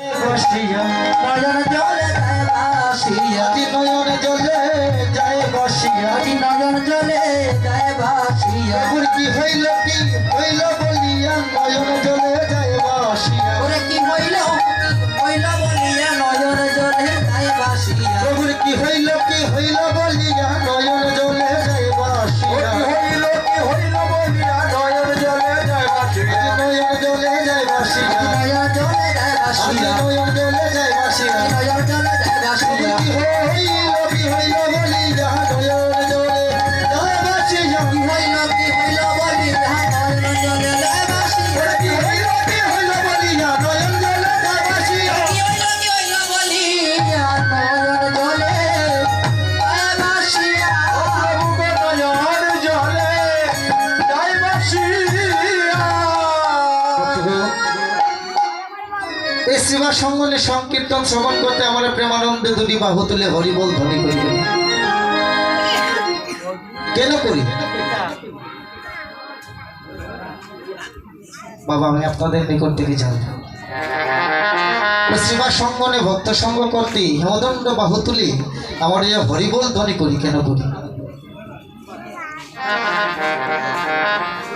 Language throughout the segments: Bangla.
বসিয়া নয়ন জলে ভাসিয়া নয়ন জলে যায় বসিয়া নয়ন জলে যায় ভাসিয়া। এখন কি হইল কি হইল বলিয়া নয়ন জলে যায় বসিয়া ওরে কি হইল হইল বলিয়া নয়ন জলে যায় ভাসিয়া। কি হইল কি হইল বলিয়া জলে যায় বাসিয়া নয়ন যায় বাসিয়া হইল হইল সেবা সঙ্গনে সংকীর্তন শ্রবণ করতে আমার প্রেমানন্দে দুটি বাহু তুলে হরিবল ধ্বনি করিবে কেন করি? বাবা, আমি আপনাদের নিকট থেকে জানব। সেবা সঙ্গনে ভক্ত সঙ্গ করতে হেমদণ্ড বাহু তুলি আমার এই হরিবল ধ্বনি করি, কেন করি?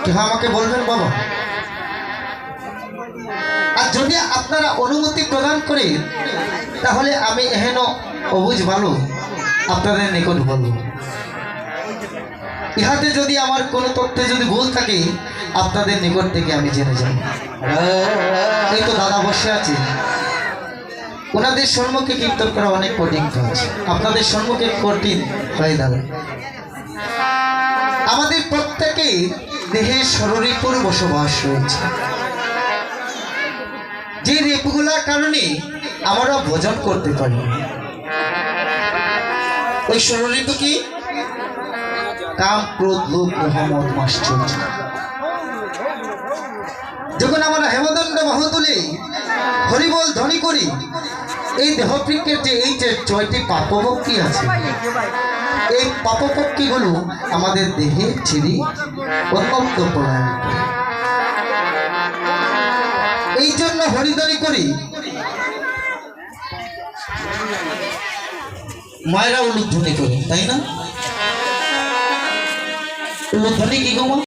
কেহ আমাকে বলবেন বাবা? যদি আপনারা অনুমতি প্রদান করে, তাহলে আমি এহেন অবুঝ ভালো আপনাদের নিকট বলব। ইহাতে যদি আমার কোনো তথ্যে যদি ভুল থাকে, আপনাদের নিকট থেকে আমি জেনে যাব। এই তো দাদা বসে আছে। ওনাদের সম্মুখে কীর্তন করা অনেক কঠিন কাজ। আপনাদের সম্মুখে কঠিন হয়ে দাঁড়ায় আমাদের প্রত্যেকেই দেহে শরীরপুর বসবাস রয়েছে। যে রেপগুলার কারণে আমরা ভোজন করতে পারি। ওই শরীরটা কি কাম ক্রোধ লোভ মোহাম্মদ মাস চলছে যখন আমরা হেমদণ্ড বাহু তুলি হরিবল ধ্বনি করি, এই দেহপ্রিকের যে এই যে ছয়টি পাপভক্তি আছে, এই পাপপক্ষীগুলো আমাদের দেহে ছিঁড়ি অত্যন্ত পলায়ন করে। এই জন্য হরিদরি করি মায়েরা উলুধ্বনি করি তাই না উলুধ্বনি কি গো?